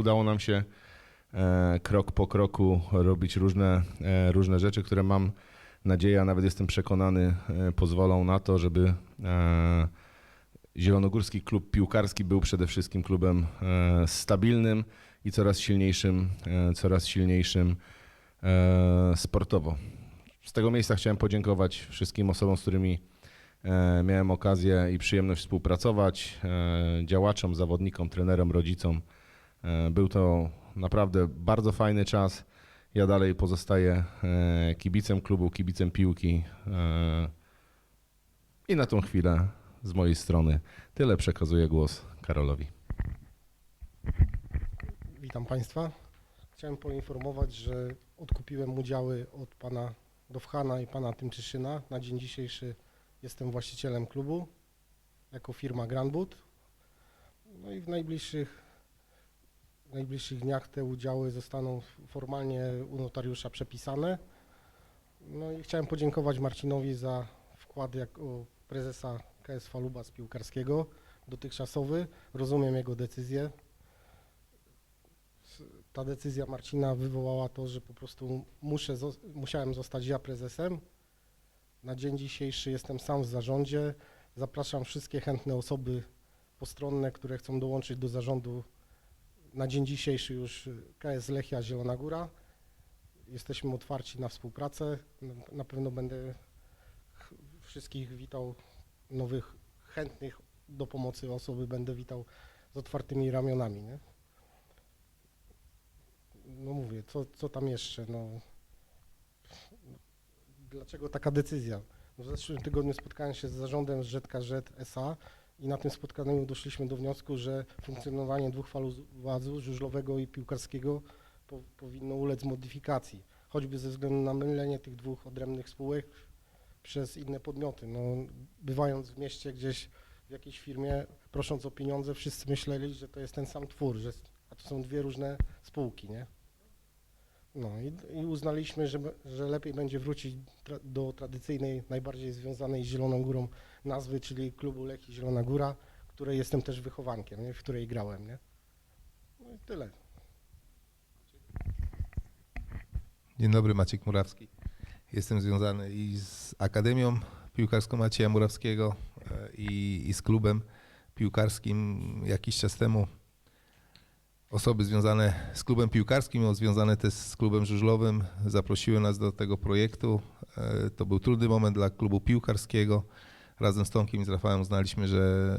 udało nam się e, krok po kroku robić różne, e, różne rzeczy, które mam nadzieję, a nawet jestem przekonany, e, pozwolą na to, żeby Zielonogórski Klub Piłkarski był przede wszystkim klubem stabilnym i coraz silniejszym, coraz silniejszym sportowo. Z tego miejsca chciałem podziękować wszystkim osobom, z którymi miałem okazję i przyjemność współpracować, działaczom, zawodnikom, trenerom, rodzicom. E, Był to naprawdę bardzo fajny czas. Ja dalej pozostaję e, kibicem klubu, kibicem piłki. e, I na tą chwilę z mojej strony tyle przekazuję głos Karolowi. Witam Państwa. Chciałem poinformować, że odkupiłem udziały od Pana Dowchana i Pana Tymczyszyna. Na dzień dzisiejszy jestem właścicielem klubu jako firma Granbud. No i w najbliższych, w najbliższych dniach te udziały zostaną formalnie u notariusza przepisane. No i chciałem podziękować Marcinowi za wkład jako prezesa KS Faluba z piłkarskiego dotychczasowy. Rozumiem jego decyzję ta decyzja Marcina wywołała to, że po prostu muszę, musiałem zostać ja prezesem. Na dzień dzisiejszy jestem sam w zarządzie. Zapraszam wszystkie chętne osoby postronne, które chcą dołączyć do zarządu. Na dzień dzisiejszy już KS Lechia Zielona Góra. Jesteśmy otwarci na współpracę. Na- pewno będę ch- wszystkich witał, nowych chętnych do pomocy osoby będę witał z otwartymi ramionami. Nie? no mówię, co, co tam jeszcze, no. Dlaczego taka decyzja? W zeszłym tygodniu spotkałem się z zarządem ZKZ SA i na tym spotkaniu doszliśmy do wniosku, że funkcjonowanie dwóch falowazów, żużlowego i piłkarskiego, po, powinno ulec modyfikacji, choćby ze względu na mylenie tych dwóch odrębnych spółek przez inne podmioty. No, bywając w mieście gdzieś w jakiejś firmie, prosząc o pieniądze, wszyscy myśleli, że to jest ten sam twór, że, a to są dwie różne spółki, nie? No i, i uznaliśmy, że, że lepiej będzie wrócić tra, do tradycyjnej, najbardziej związanej z Zieloną Górą nazwy, czyli klubu Lechii Zielona Góra, której jestem też wychowankiem, nie? w której grałem. Nie? No i tyle. Dzień dobry, Maciek Murawski. Jestem związany i z Akademią Piłkarską Macieja Murawskiego e, i, i z klubem piłkarskim jakiś czas temu. Osoby związane z klubem piłkarskim, związane też z klubem żużlowym zaprosiły nas do tego projektu. E, To był trudny moment dla klubu piłkarskiego. Razem z Tomkiem i z Rafałem uznaliśmy, że,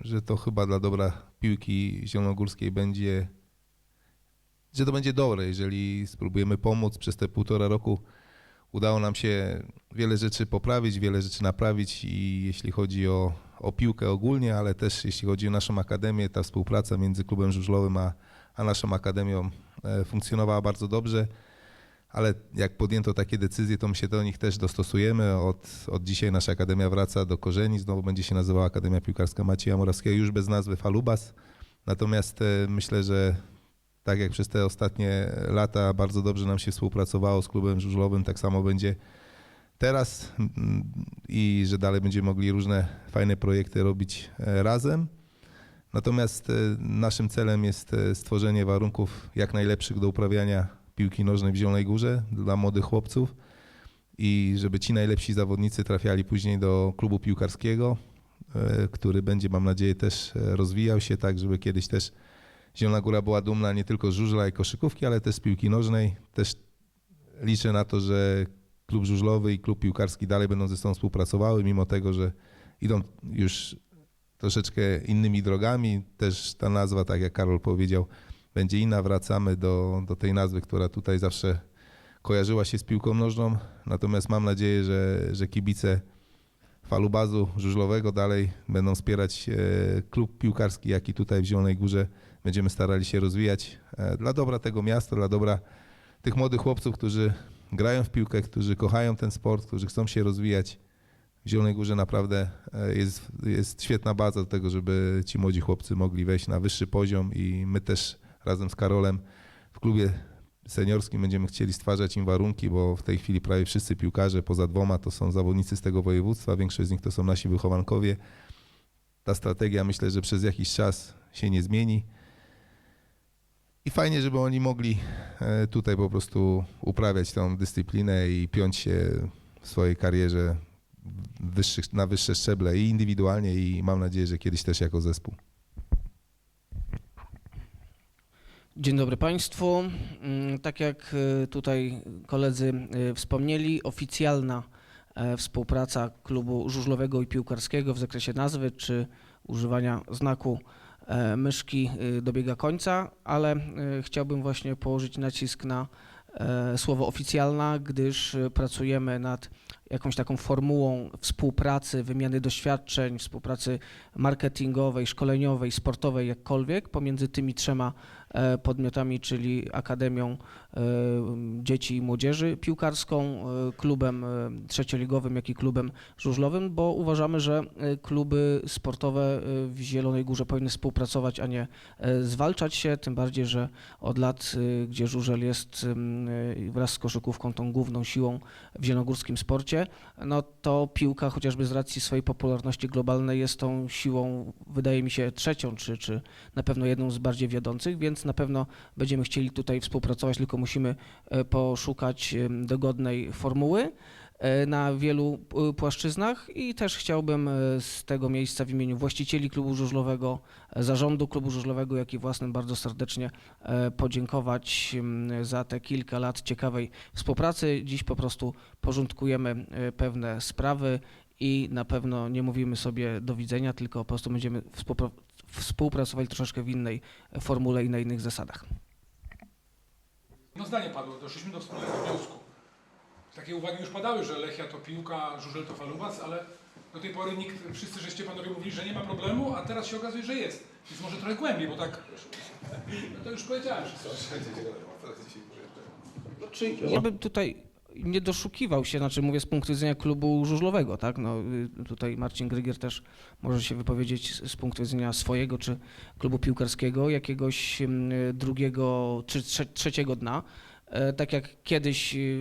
że to chyba dla dobra piłki zielonogórskiej będzie że to będzie dobre, jeżeli spróbujemy pomóc. Przez te półtora roku udało nam się wiele rzeczy poprawić, wiele rzeczy naprawić i jeśli chodzi o, o piłkę ogólnie, ale też jeśli chodzi o naszą akademię, ta współpraca między klubem żużlowym a, a naszą akademią e, funkcjonowała bardzo dobrze. Ale jak podjęto takie decyzje, to my się do nich też dostosujemy. Od, od dzisiaj nasza akademia wraca do korzeni. Znowu będzie się nazywała Akademia Piłkarska Macieja Morawskiego, już bez nazwy Falubas. Natomiast e, myślę, że tak jak przez te ostatnie lata bardzo dobrze nam się współpracowało z klubem żużlowym, tak samo będzie teraz mm, i że dalej będziemy mogli różne fajne projekty robić e, razem. Natomiast e, naszym celem jest e, stworzenie warunków jak najlepszych do uprawiania piłki nożnej w Zielonej Górze dla młodych chłopców i żeby ci najlepsi zawodnicy trafiali później do klubu piłkarskiego, który będzie, mam nadzieję, też rozwijał się tak, żeby kiedyś też Zielona Góra była dumna nie tylko z żużla i koszykówki, ale też z piłki nożnej. Też liczę na to, że klub żużlowy i klub piłkarski dalej będą ze sobą współpracowały, mimo tego, że idą już troszeczkę innymi drogami. Też ta nazwa, tak jak Karol powiedział, będzie inna. Wracamy do, do tej nazwy, która tutaj zawsze kojarzyła się z piłką nożną. Natomiast mam nadzieję, że, że kibice falubazu żużlowego dalej będą wspierać e, klub piłkarski, jak i tutaj w Zielonej Górze będziemy starali się rozwijać e, dla dobra tego miasta, dla dobra tych młodych chłopców, którzy grają w piłkę, którzy kochają ten sport, którzy chcą się rozwijać. W Zielonej Górze naprawdę e, jest, jest świetna baza do tego, żeby ci młodzi chłopcy mogli wejść na wyższy poziom i my też razem z Karolem w klubie seniorskim będziemy chcieli stwarzać im warunki, bo w tej chwili prawie wszyscy piłkarze poza dwoma to są zawodnicy z tego województwa, większość z nich to są nasi wychowankowie. Ta strategia myślę, że przez jakiś czas się nie zmieni. I fajnie, żeby oni mogli e, tutaj po prostu uprawiać tą dyscyplinę i piąć się w swojej karierze wyższych, na wyższe szczeble i indywidualnie i mam nadzieję, że kiedyś też jako zespół. Dzień dobry Państwu. Mm, Tak jak e, tutaj koledzy e, wspomnieli, oficjalna współpraca klubu żużlowego i piłkarskiego w zakresie nazwy czy używania znaku myszki e, dobiega końca, ale e, chciałbym właśnie położyć nacisk na e, słowo oficjalna, gdyż e, pracujemy nad jakąś taką formułą współpracy, wymiany doświadczeń, współpracy marketingowej, szkoleniowej, sportowej, jakkolwiek pomiędzy tymi trzema e, podmiotami, czyli Akademią e, Dzieci i Młodzieży Piłkarską, e, klubem e, trzecioligowym, jak i klubem żużlowym, bo uważamy, że e, kluby sportowe e, w Zielonej Górze powinny współpracować, a nie e, zwalczać się, tym bardziej, że od lat, e, gdzie żużel jest e, wraz z koszykówką tą główną siłą w zielonogórskim sporcie, no to piłka chociażby z racji swojej popularności globalnej jest tą siłą, wydaje mi się, trzecią, czy, czy na pewno jedną z bardziej wiodących, więc na pewno będziemy chcieli tutaj współpracować, tylko musimy e, poszukać dogodnej formuły e, na wielu e, płaszczyznach i też chciałbym z tego miejsca w imieniu właścicieli klubu żużlowego, zarządu klubu żużlowego, jak i własnym bardzo serdecznie podziękować za te kilka lat ciekawej współpracy. Dziś po prostu porządkujemy pewne sprawy i na pewno nie mówimy sobie do widzenia, tylko po prostu będziemy współpra- współpracowali troszeczkę w innej formule i na innych zasadach. No zdanie padło, doszliśmy do wspólnego wniosku. Takie uwagi już padały, że Lechia to piłka, Żużel to Falubas, ale do tej pory nikt, wszyscy żeście panowie mówili, że nie ma problemu, a teraz się okazuje, że jest. Więc może trochę głębiej, bo tak, no to już powiedziałem wszystko. Czy ja bym tutaj nie doszukiwał się, znaczy mówię z punktu widzenia klubu żużlowego, tak? No, y, tutaj Marcin Grygier też może się wypowiedzieć z z punktu widzenia swojego czy klubu piłkarskiego, jakiegoś drugiego czy trze trzeciego dna. E, Tak jak kiedyś y,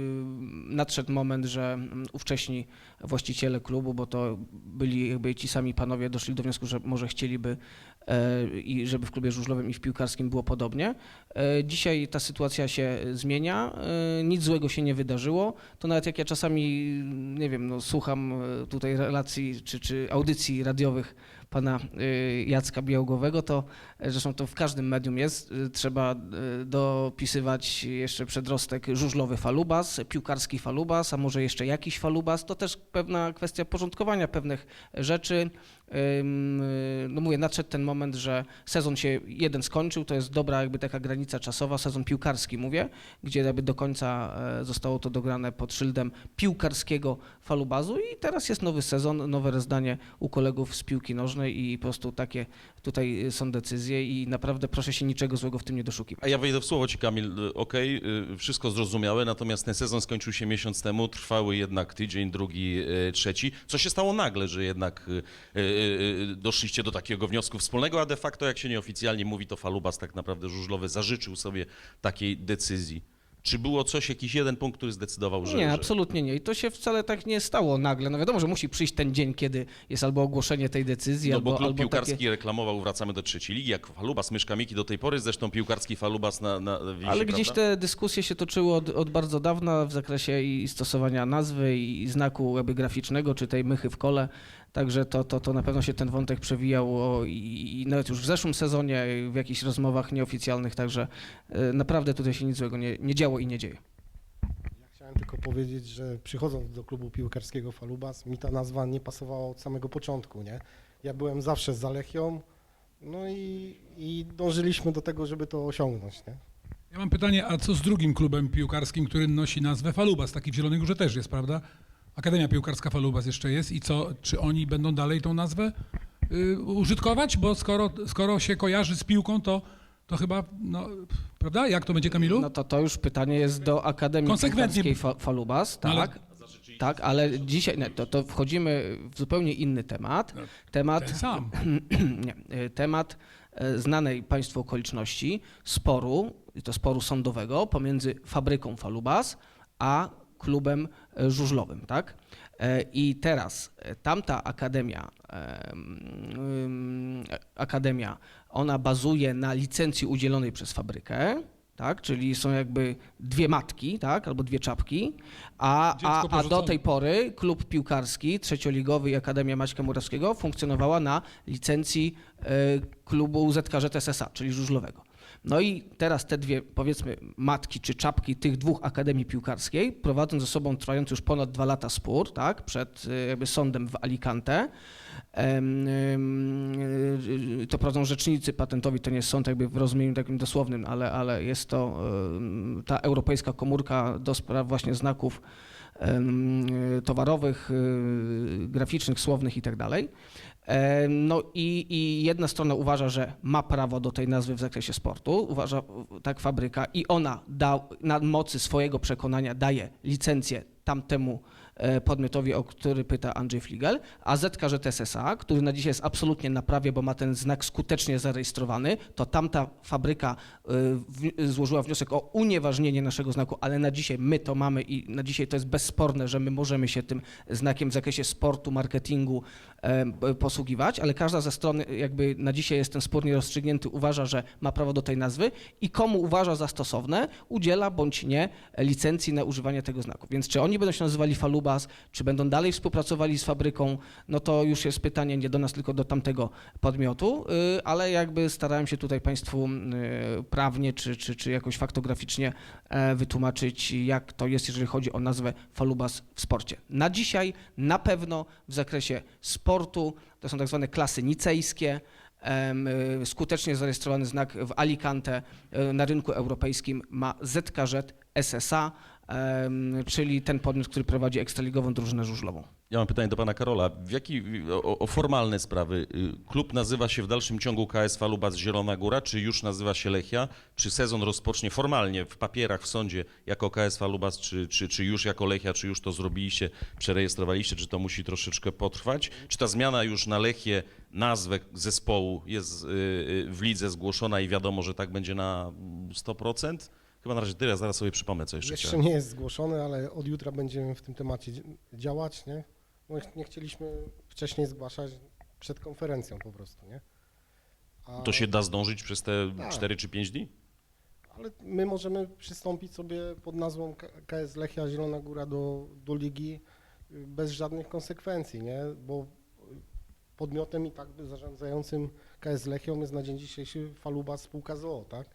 nadszedł moment, że mm, ówcześni właściciele klubu, bo to byli jakby ci sami panowie, doszli do wniosku, że może chcieliby i żeby w klubie żużlowym i w piłkarskim było podobnie. E, Dzisiaj ta sytuacja się zmienia, e, nic złego się nie wydarzyło. To nawet jak ja czasami, nie wiem, no, słucham e, tutaj relacji czy, czy audycji radiowych pana e, Jacka Białgowego, to e, zresztą to w każdym medium jest, e, trzeba e, dopisywać jeszcze przedrostek żużlowy falubas, piłkarski falubas, a może jeszcze jakiś falubas. To też pewna kwestia porządkowania pewnych rzeczy. Y, No mówię, nadszedł ten moment, że sezon się jeden skończył, to jest dobra jakby taka granica czasowa, sezon piłkarski mówię, gdzie jakby do końca e, zostało to dograne pod szyldem piłkarskiego falubazu i teraz jest nowy sezon, nowe rozdanie u kolegów z piłki nożnej i po prostu takie tutaj są decyzje i naprawdę proszę się niczego złego w tym nie doszukiwać. A ja wejdę w słowo Ci, Kamil. Y, Okej, y, wszystko zrozumiałe, natomiast ten sezon skończył się miesiąc temu, trwały jednak tydzień, drugi, y, trzeci. Co się stało nagle, że jednak y, y, y, doszliście do takiego wniosku wspólnego, a de facto, jak się nieoficjalnie mówi, to Falubas tak naprawdę żużlowy zażyczył sobie takiej decyzji. Czy było coś, jakiś jeden punkt, który zdecydował, że... Nie, absolutnie nie. I to się wcale tak nie stało nagle. No wiadomo, że musi przyjść ten dzień, kiedy jest albo ogłoszenie tej decyzji, No albo, bo klub albo piłkarski takie... reklamował, wracamy do trzeciej ligi, jak Falubas, Myszka Miki do tej pory, zresztą piłkarski Falubas na, na Ale gdzieś prawda? te dyskusje się toczyły od, od bardzo dawna w zakresie i stosowania nazwy i znaku jakby graficznego, czy tej mychy w kole. Także to, to, to na pewno się ten wątek przewijał o, i, i nawet już w zeszłym sezonie w jakichś rozmowach nieoficjalnych, także e, naprawdę tutaj się nic złego nie, nie działo i nie dzieje. Ja chciałem tylko powiedzieć, że przychodząc do klubu piłkarskiego Falubas, mi ta nazwa nie pasowała od samego początku, nie? Ja byłem zawsze za Lechią, no i, i dążyliśmy do tego, żeby to osiągnąć, nie? Ja mam pytanie, a co z drugim klubem piłkarskim, który nosi nazwę Falubas? Taki w Zielonej Górze też jest, prawda? Akademia Piłkarska Falubas jeszcze jest i co, czy oni będą dalej tą nazwę y, użytkować? Bo skoro, skoro się kojarzy z piłką, to, to chyba, no, prawda? Jak to będzie, Kamilu? No to, to już pytanie jest do Akademii Konsekwentnie- Piłkarskiej Fa- Falubas, No ale- tak? Tak, ale dzisiaj nie, to, to wchodzimy w zupełnie inny temat. Temat Ten sam. nie, y, temat e, znanej Państwu okoliczności sporu, i to sporu sądowego pomiędzy fabryką Falubas a klubem e, żużlowym, tak? E, I teraz e, tamta akademia, em, ym, akademia ona bazuje na licencji udzielonej przez fabrykę, tak? czyli są jakby dwie matki, tak? albo dwie czapki, a, a, a do tej pory klub piłkarski trzecioligowy i Akademia Maćka Murawskiego funkcjonowała na licencji klubu ZKŻ SSA, czyli żużlowego. No i teraz te dwie, powiedzmy, matki czy czapki tych dwóch akademii piłkarskiej prowadzą ze sobą trwający już ponad dwa lata spór, tak, przed e, jakby sądem w Alicante. E, To prowadzą rzecznicy patentowi, to nie jest sąd jakby w rozumieniu takim dosłownym, ale, ale jest to em, ta europejska komórka do spraw właśnie znaków towarowych, y, graficznych, słownych i tak No i, i jedna strona uważa, że ma prawo do tej nazwy w zakresie sportu, uważa tak fabryka i ona da, na mocy swojego przekonania daje licencję tamtemu podmiotowi, o który pyta Andrzej Fligel, a ZKŻ TSSA, który na dzisiaj jest absolutnie na prawie, bo ma ten znak skutecznie zarejestrowany, to tamta fabryka w- złożyła wniosek o unieważnienie naszego znaku, ale na dzisiaj my to mamy i na dzisiaj to jest bezsporne, że my możemy się tym znakiem w zakresie sportu, marketingu e, posługiwać, ale każda ze stron jakby na dzisiaj jest ten spór nierozstrzygnięty, uważa, że ma prawo do tej nazwy i komu uważa za stosowne, udziela bądź nie licencji na używanie tego znaku. Więc czy oni będą się nazywali Czy będą dalej współpracowali z fabryką, no to już jest pytanie nie do nas, tylko do tamtego podmiotu, y, ale jakby starałem się tutaj Państwu y, prawnie czy, czy, czy jakoś faktograficznie e, wytłumaczyć, jak to jest, jeżeli chodzi o nazwę Falubas w sporcie. Na dzisiaj na pewno w zakresie sportu to są tak zwane klasy nicejskie, y, skutecznie zarejestrowany znak w Alicante na rynku europejskim ma ZKŻ SSA, czyli ten podmiot, który prowadzi ekstraligową drużynę żużlową. Ja mam pytanie do pana Karola. W jaki, o, o formalne sprawy. Y, Klub nazywa się w dalszym ciągu KS Falubas Zielona Góra, czy już nazywa się Lechia? Czy sezon rozpocznie formalnie w papierach w sądzie jako KS Falubas, czy, czy, czy już jako Lechia, czy już to zrobiliście, przerejestrowaliście, czy to musi troszeczkę potrwać? Czy ta zmiana już na Lechię, nazwę zespołu jest y, y, w lidze zgłoszona i wiadomo, że tak będzie na 100%? Chyba na razie tyle, zaraz sobie przypomnę, co jeszcze, Jeszcze chciałem. nie jest zgłoszony, ale od jutra będziemy w tym temacie dzi- działać, nie? No, nie chcieliśmy wcześniej zgłaszać przed konferencją po prostu, nie? A- To się da zdążyć przez te Tak. 4 czy 5 dni? Ale my możemy przystąpić sobie pod nazwą K- KS Lechia Zielona Góra do, do ligi y, bez żadnych konsekwencji, nie? Bo podmiotem i tak zarządzającym KS Lechią jest na dzień dzisiejszy Faluba spółka ZOO, tak?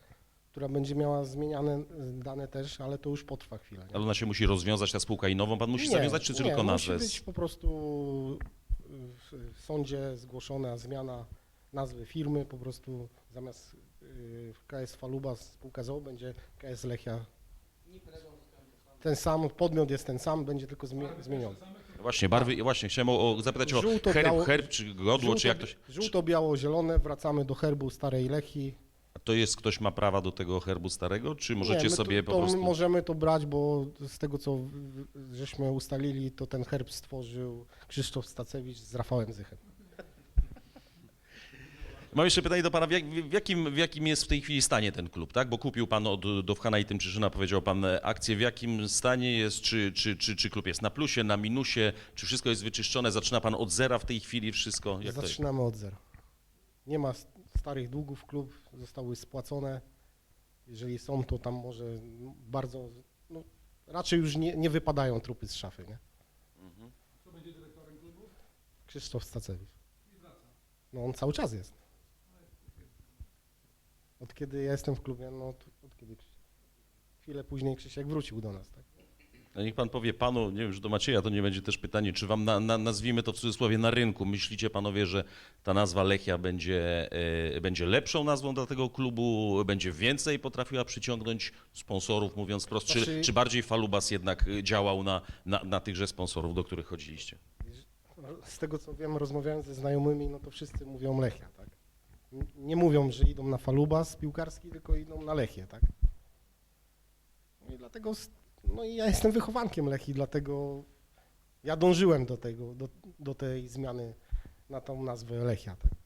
Która będzie miała zmieniane y, dane też, ale to już potrwa chwilę. Nie? Ale ona się musi rozwiązać, ta spółka i nową pan musi Nie, zawiązać, czy nie, tylko nazwę? musi być po prostu w sądzie zgłoszona zmiana nazwy firmy, po prostu zamiast y, KS Faluba spółka ZOO będzie KS Lechia. Ten sam, podmiot jest ten sam, będzie tylko zmie- zmieniony. Właśnie, barwy, właśnie, chciałem o, o zapytać o Żółto, herb, biało- herb, czy godło, czy jak to się... Żółto, biało, zielone, wracamy do herbu starej Lechii. To jest, ktoś ma prawa do tego herbu starego, czy możecie Nie, my sobie to, po to prostu... możemy to brać, bo z tego co żeśmy ustalili, to ten herb stworzył Krzysztof Stacewicz z Rafałem Zychem. Mam jeszcze pytanie do pana, w, jak, w, jakim, w jakim jest w tej chwili stanie ten klub, tak? Bo kupił pan od Dowchana i Tymczyszyna, powiedział pan e, akcję, w jakim stanie jest, czy, czy, czy, czy klub jest na plusie, na minusie, czy wszystko jest wyczyszczone, zaczyna pan od zera w tej chwili wszystko, jak? Zaczynamy od zera. Nie ma starych długów, klub zostały spłacone. Jeżeli są, to tam może bardzo, no, raczej już nie, nie wypadają trupy z szafy, nie? Krzysztof Stacewicz. No on cały czas jest. Od kiedy ja jestem w klubie, no od, kiedy Krzyś- chwilę później Krzysiek wrócił do nas, tak? No niech pan powie panu, nie wiem, że do Macieja to nie będzie też pytanie, czy wam, na, na, nazwijmy to w cudzysłowie, na rynku, myślicie panowie, że ta nazwa Lechia będzie, e, będzie lepszą nazwą dla tego klubu, będzie więcej potrafiła przyciągnąć sponsorów, mówiąc wprost, czy, Znaczy- czy bardziej Falubas jednak e, działał na, na, na tychże sponsorów, do których chodziliście? Z tego co wiem, rozmawiając ze znajomymi, no to wszyscy mówią Lechia, tak? Nie mówią, że idą na falubas piłkarski, tylko idą na Lechię, tak? No i dlatego, no i ja jestem wychowankiem Lechii, dlatego ja dążyłem do tego, do, do tej zmiany na tą nazwę Lechia, tak?